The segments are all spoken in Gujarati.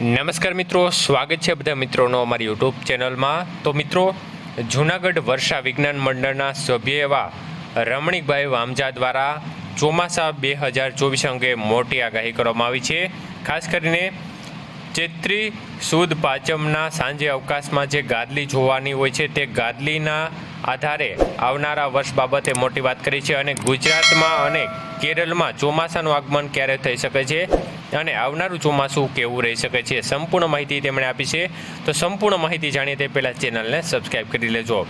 નમસ્કાર મિત્રો, સ્વાગત છે બધા મિત્રોનો અમારી યુટ્યુબ ચેનલમાં. તો મિત્રો, જૂનાગઢ વર્ષા વિજ્ઞાન મંડળના સભ્ય એવા રમણીકભાઈ વામજા દ્વારા ચોમાસા બે હજાર ચોવીસ અંગે મોટી આગાહી કરવામાં આવી છે. ખાસ કરીને ચૈત્રી સુદ પાંચમના સાંજે અવકાશમાં જે ગાદલી જોવાની હોય છે, તે ગાદલીના આધારે આવનારા વર્ષ બાબતે મોટી વાત કરી છે અને ગુજરાતમાં અને કેરળમાં ચોમાસાનું આગમન ક્યારે થઈ શકે છે? અને આવનારું ચોમાસું કેવું રહી શકે છે સંપૂર્ણ માહિતી તેમણે આપી છે. તો સંપૂર્ણ માહિતી જાણીએ તે પહેલાં ચેનલને સબસ્ક્રાઈબ કરી લેજો.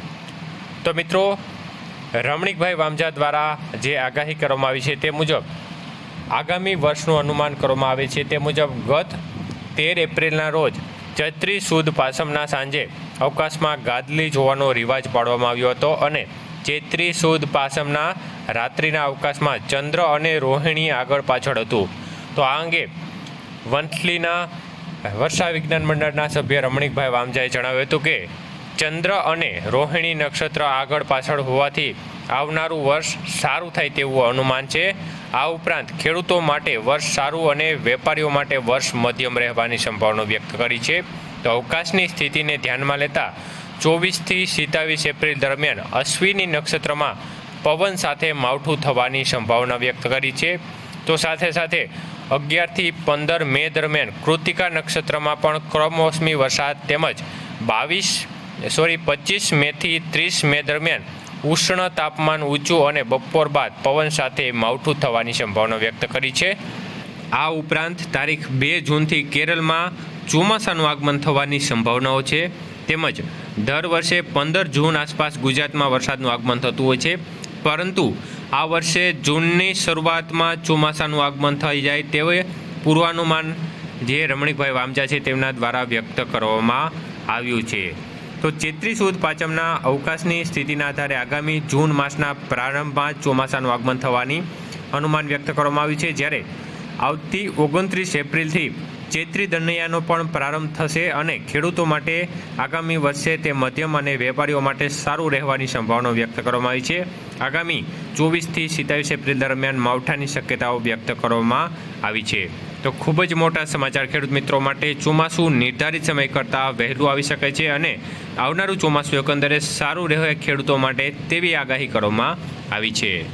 તો મિત્રો, રમણીકભાઈ વામજા દ્વારા જે આગાહી કરવામાં આવી છે તે મુજબ, આગામી વર્ષનું અનુમાન કરવામાં આવે છે તે મુજબ ગત તેર એપ્રિલના રોજ ચૈત્રી સુદ પાસમના સાંજે અવકાશમાં ગાદલી જોવાનો રિવાજ પાડવામાં આવ્યો હતો અને ચૈત્રી સુદ પાસમના રાત્રિના અવકાશમાં ચંદ્ર અને રોહિણી આગળ પાછળ હતું. તો આ અંગે વંથલીના વર્ષા વિજ્ઞાન મંડળના સભ્ય રમણીકભાઈ વામજાએ જણાવ્યું હતું કે ચંદ્ર અને રોહિણી નક્ષત્ર આગળ પાછળ હોવાથી આવનારું વર્ષ સારું થાય તેવું અનુમાન છે. આ ઉપરાંત ખેડૂતો માટે વર્ષ સારું અને વેપારીઓ માટે વર્ષ મધ્યમ રહેવાની સંભાવના વ્યક્ત કરી છે. તો અવકાશની સ્થિતિને ધ્યાનમાં લેતા ચોવીસથી સિત્તાવીસ એપ્રિલ દરમિયાન અશ્વિની નક્ષત્રમાં પવન સાથે માવઠું થવાની સંભાવના વ્યક્ત કરી છે. તો સાથે સાથે અગિયારથી પંદર મે દરમિયાન કૃતિકા નક્ષત્રમાં પણ ક્રમોસમી વરસાદ તેમજ બાવીસ સોરી પચીસ મેથી ત્રીસ મે દરમિયાન ઉષ્ણ તાપમાન ઊંચું અને બપોર બાદ પવન સાથે માવઠું થવાની સંભાવના વ્યક્ત કરી છે. આ ઉપરાંત તારીખ બે જૂનથી કેરળમાં ચોમાસાનું આગમન થવાની સંભાવનાઓ છે. તેમજ દર વર્ષે પંદર જૂન આસપાસ ગુજરાતમાં વરસાદનું આગમન થતું હોય છે. પરંતુ આ વર્ષે જૂનની શરૂઆતમાં ચોમાસાનું આગમન થઈ જાય તેવું પૂર્વાનુમાન જે રમણીકભાઈ વામજા છે તેમના દ્વારા વ્યક્ત કરવામાં આવ્યું છે. તો ચેત્રી સુદ પાંચમના અવકાશની સ્થિતિના આધારે આગામી જૂન માસના પ્રારંભમાં ચોમાસાનું આગમન થવાની અનુમાન વ્યક્ત કરવામાં આવ્યું છે. જ્યારે આવતી ઓગણત્રીસ એપ્રિલથી ચૈત્રી દનૈયાનો પણ પ્રારંભ થશે અને ખેડૂતો માટે આગામી વર્ષે તે મધ્યમ અને વેપારીઓ માટે સારું રહેવાની સંભાવના વ્યક્ત કરવામાં આવી છે. આગામી ચોવીસથી સિત્તાવીસ એપ્રિલ દરમિયાન માવઠાની શક્યતાઓ વ્યક્ત કરવામાં આવી છે. તો ખૂબ જ મોટા સમાચાર ખેડૂત મિત્રો માટે ચોમાસું નિર્ધારિત સમય કરતાં વહેલું આવી શકે છે અને આવનારું ચોમાસું એકંદરે સારું રહે ખેડૂતો માટે તેવી આગાહી કરવામાં આવી છે.